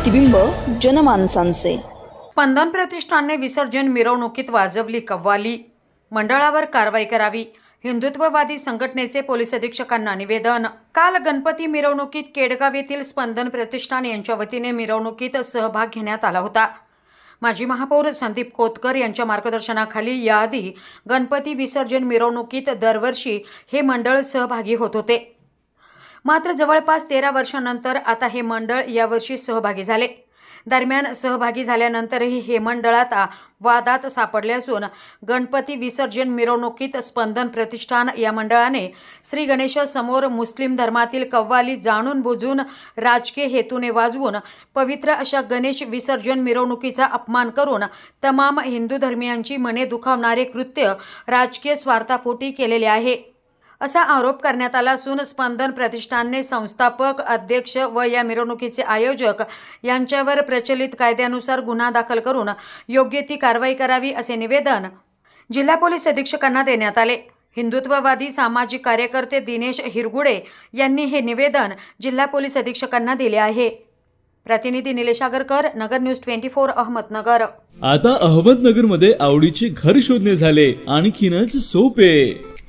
प्रतिबिंब जनमानसांचे. स्पंदन प्रतिष्ठानने विसर्जन मिरवणुकीत वाजवली कव्वाली. मंडळावर कारवाई करावी. हिंदुत्ववादी संघटनेचे पोलीस अधीक्षकांना निवेदन. काल गणपती मिरवणुकीत केडगाव येथील स्पंदन प्रतिष्ठान यांच्या वतीने मिरवणुकीत सहभाग घेण्यात आला होता. माजी महापौर संदीप कोतकर यांच्या मार्गदर्शनाखाली याआधी गणपती विसर्जन मिरवणुकीत दरवर्षी हे मंडळ सहभागी होत होते. मात्र जवळपास तेरा वर्षांनंतर आता हे मंडळ यावर्षी सहभागी झाले. दरम्यान सहभागी झाल्यानंतरही हे मंडळ आता वादात सापडले असून गणपती विसर्जन मिरवणुकीत स्पंदन प्रतिष्ठान या मंडळाने श्री गणेशासमोर मुस्लिम धर्मातील कव्वाली जाणून बुजून राजकीय हेतूने वाजवून पवित्र अशा गणेश विसर्जन मिरवणुकीचा अपमान करून तमाम हिंदू धर्मियांची मने दुखावणारे कृत्य राजकीय स्वार्थापोटी केलेले आहे. असा आरोप करण्यात आला असून स्पंदन प्रतिष्ठानने संस्थापक अध्यक्ष व या मिरवणुकीचे आयोजक यांच्यावर प्रचलित कायद्यानुसार गुन्हा दाखल करून योग्य ती कारवाई करावी असे निवेदन जिल्हा पोलीस अधीक्षकांना देण्यात आले. हिंदुत्ववादी सामाजिक कार्यकर्ते दिनेश हिरगुडे यांनी हे निवेदन जिल्हा पोलीस अधीक्षकांना दिले आहे. प्रतिनिधी Nilesh Agarkar Nagar news twenty four Ahmednagar. आता अहमदनगरमध्ये आवडीचे घर शोधणे झाले. आणखीनच सोपे!